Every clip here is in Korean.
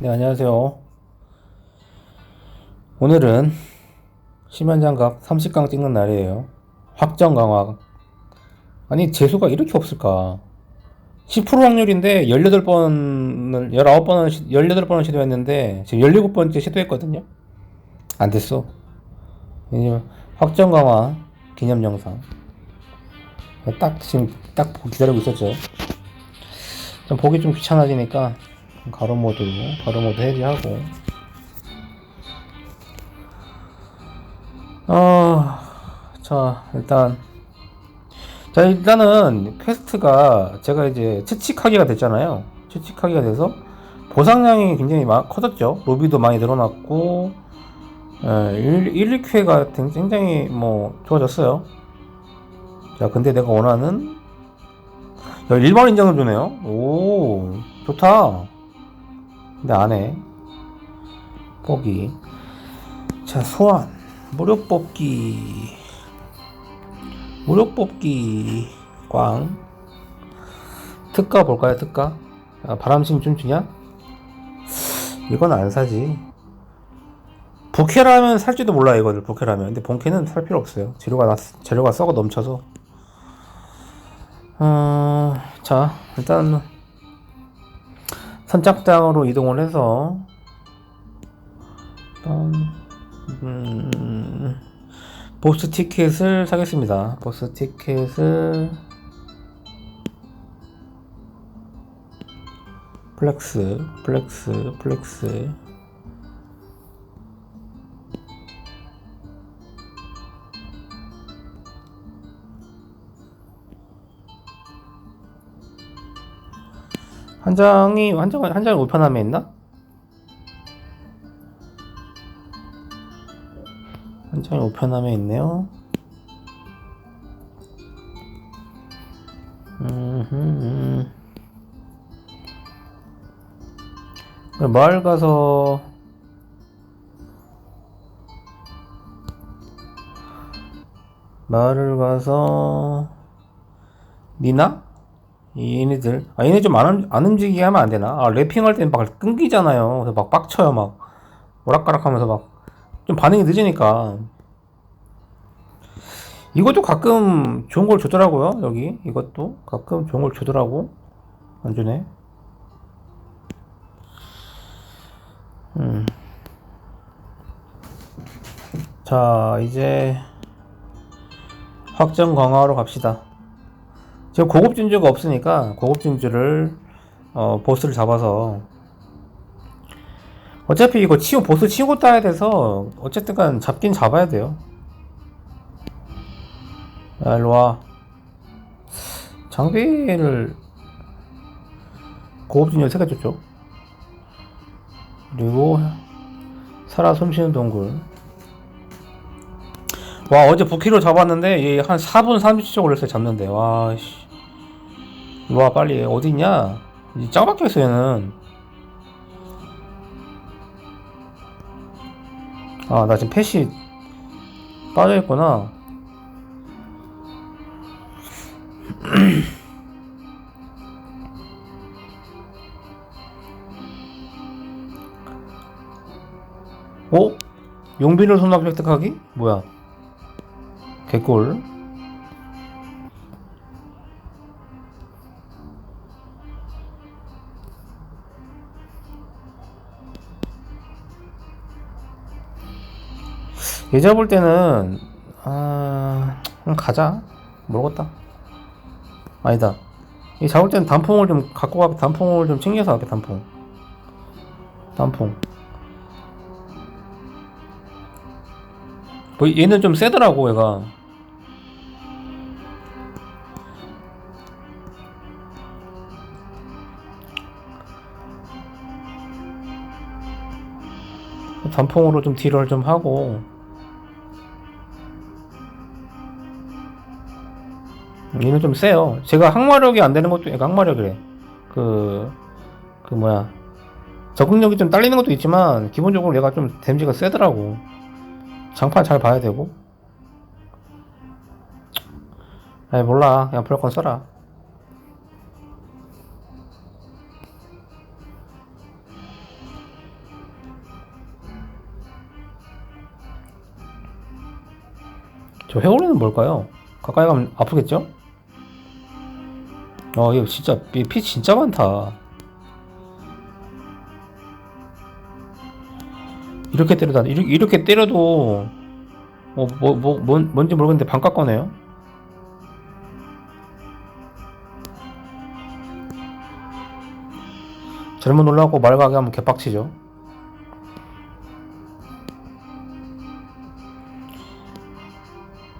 네, 안녕하세요. 오늘은 심연장갑 30강 찍는 날이에요. 확정 강화. 아니, 재수가 이렇게 없을까? 10% 확률인데 18번을, 19번을, 18번을 시도했는데 지금 17번째 시도했거든요. 안 됐어. 확정 강화 기념 영상. 딱 지금 딱 기다리고 있었죠. 좀 보기 좀 귀찮아지니까 가로 모드로 가로 모드 해제하고. 어자 일단. 자 일단은 퀘스트가 제가 이제 채찍하기가 됐잖아요. 채찍하기가 돼서 보상량이 굉장히 마, 커졌죠. 로비도 많이 늘어났고 예, 1, 1쾌가 굉장히 뭐 좋아졌어요. 자 근데 내가 원하는 1번 인정을 주네요. 오 좋다 근데 안해 뽑기 자 소환. 무료 뽑기. 무료 뽑기 꽝. 특가 볼까요 특가? 아, 바람심 춤추냐? 이건 안 사지. 부캐라면 살지도 몰라 이거를 부캐라면. 근데 본캐는 살 필요 없어요. 재료가 나, 재료가 썩어 넘쳐서. 어, 자 일단 선착장으로 이동을 해서 음, 보스 티켓을 사겠습니다. 보스 티켓을 플렉스, 플렉스, 플렉스. 한 장이 한 장, 한 장이 우편함에 있나? 한 장이 우편함에 있네요. 음, 마을 가서 마을을 가서 니나? 얘네들 아 얘네 좀 안 안 움직이게 하면 안 되나? 아 래핑할 때는 막 끊기잖아요. 그래서 막 빡쳐요 막 오락가락하면서 막 좀 반응이 늦으니까 이것도 가끔 좋은 걸 주더라고요 여기 이것도 가끔 좋은 걸 주더라고 안 주네. 음. 자 이제 확정 강화하러 갑시다. 지금 고급 진주가 없으니까 고급 진주를 어, 보스를 잡아서 어차피 이거 치우 보스 치고 따야 돼서 어쨌든간 잡긴 잡아야 돼요. 야 일로 와 장비를 고급 진주 3개 줬죠. 그리고 살아 숨쉬는 동굴 와 어제 부키로 잡았는데 얘한 4분 30초 걸렸어요 잡는데 와 씨 와 빨리 어디 있냐? 짱 박혀있어 얘는 아 나 지금 펫이 빠져있구나 어? 용비를 손납 획득하기? 뭐야 개꿀 얘 잡을 때는 아 가자. 모르겠다. 아니다. 얘 잡을 때는 단풍을 좀 갖고 가 단풍을 좀 챙겨서 갈게 단풍. 단풍. 뭐 얘는 좀 세더라고 얘가. 단풍으로 좀 딜을 좀 하고 얘는 좀 세요. 제가 항마력이 안 되는 것도, 그러니까 항마력이래. 그, 그 뭐야. 적응력이 좀 딸리는 것도 있지만, 기본적으로 얘가 좀 데미지가 세더라고. 장판 잘 봐야 되고. 아이, 몰라. 그냥 블랙건 써라. 저 회오리는 뭘까요? 가까이 가면 아프겠죠? 어, 이거 진짜 피, 피 진짜 많다. 이렇게 때려다 이렇게, 이렇게 때려도 어, 뭐, 뭐, 뭔, 뭔지 모르겠는데 반값 거네요. 잘못 놀라고 말가게 하면 개빡치죠.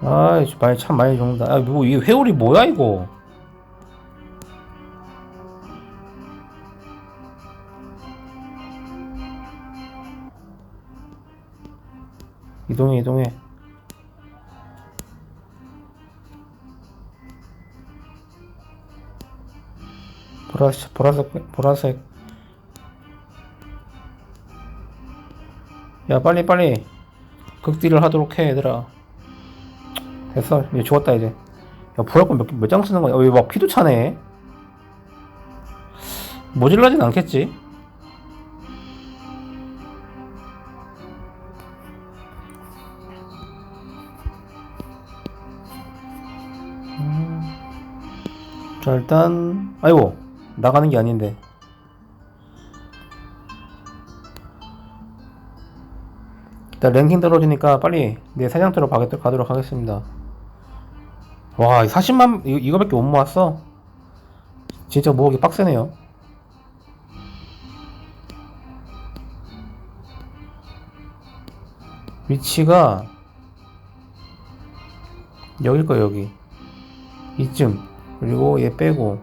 아이, 많이, 참 많이 죽는다. 아, 뭐, 이 회오리 뭐야, 이거? 이동해, 이동해. 보라색, 보라색, 보라색. 야, 빨리, 빨리. 극딜을 하도록 해, 얘들아. 됐어. 이제 죽었다, 이제. 야, 보라권 몇, 몇장 쓰는 거야? 어, 이거 막 피도 차네. 모질라진 않겠지? 자, 일단, 아이고, 나가는 게 아닌데. 일단 랭킹 떨어지니까 빨리 내 사냥터로 가- 가도록 하겠습니다. 와, 40만, 이거, 이거 밖에 못 모았어? 진짜 모으기 빡세네요. 위치가 여길 거 여기 이쯤 그리고 얘 빼고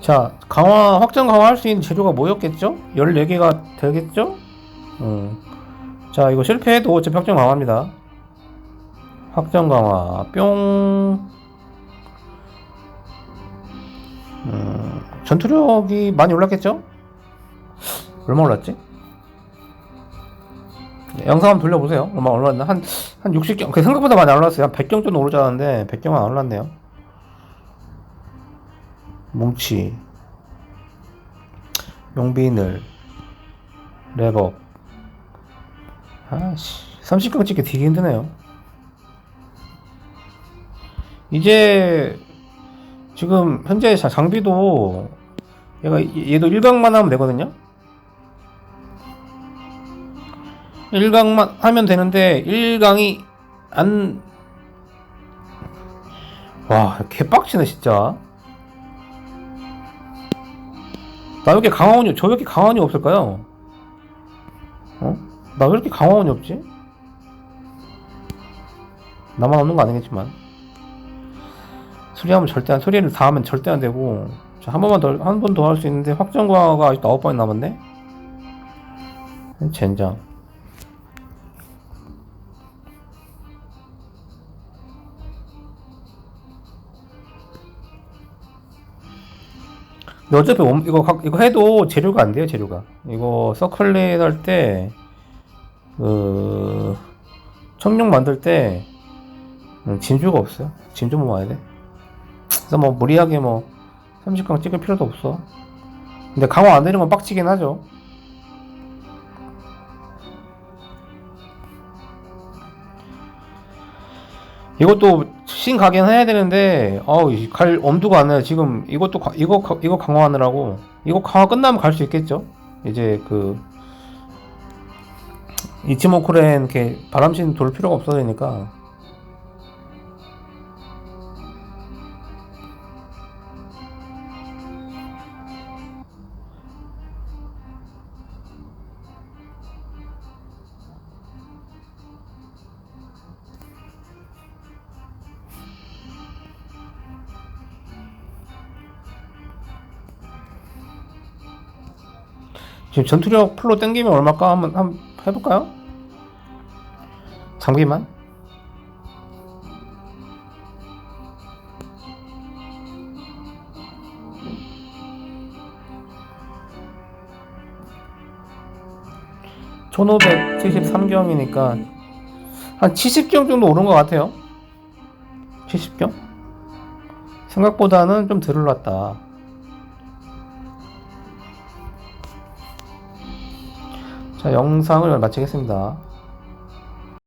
자 강화 확정 강화할 수 있는 재료가 뭐였겠죠? 14개가 되겠죠? 음. 자 이거 실패해도 어차피 확정 강화합니다 확정 강화 뿅 음, 전투력이 많이 올랐겠죠? 얼마 올랐지? 네, 영상 한번 돌려보세요. 얼마 올랐나? 한, 한 60경, 그 생각보다 많이 안 올랐어요. 한 100경 정도 오르지 않았는데, 100경은 안 올랐네요. 뭉치, 용비늘, 랩업. 아씨, 30경 찍기 되게 힘드네요. 이제, 지금 현재 자- 장비도 얘가 얘도 1강만 하면 되거든요. 1강만 하면 되는데 1강이 안 와, 개빡치네 진짜. 나 왜 이렇게 강화원이 저 왜 이렇게 강화원이 없을까요? 어? 나 왜 이렇게 강화원이 없지? 나만 없는 거 아니겠지만. 수리하면 절대 안, 수리를 다 하면 절대 안 되고, 자, 한 번만 더, 한 번 더 할 수 있는데, 확정과가 아직 9번이 남았네? 젠장. 어차피 옴- 이거, 각- 이거 해도 재료가 안 돼요, 재료가. 이거 서클릿 할 때, 그, 청룡 만들 때, 음, 진주가 없어요. 진주 모아야 돼. 그래서 뭐 무리하게 뭐 30강 찍을 필요도 없어. 근데 강화 안 되는 건 빡치긴 하죠. 이것도 신 가긴 해야 되는데 어우 이갈 엄두가 안 나요. 지금 이것도 가- 이거 가- 이거 강화하느라고 이거 강화 끝나면 갈 수 있겠죠. 이제 그 이치모쿠렌 이렇게 바람신 돌 필요가 없어지니까 지금 전투력 풀로 땡기면 얼마까 한번 해볼까요? 장비만? (1573경이니까) 한 70경 정도 오른 것 같아요 70경? 생각보다는 좀덜 올랐다. 자, 영상을 마치겠습니다.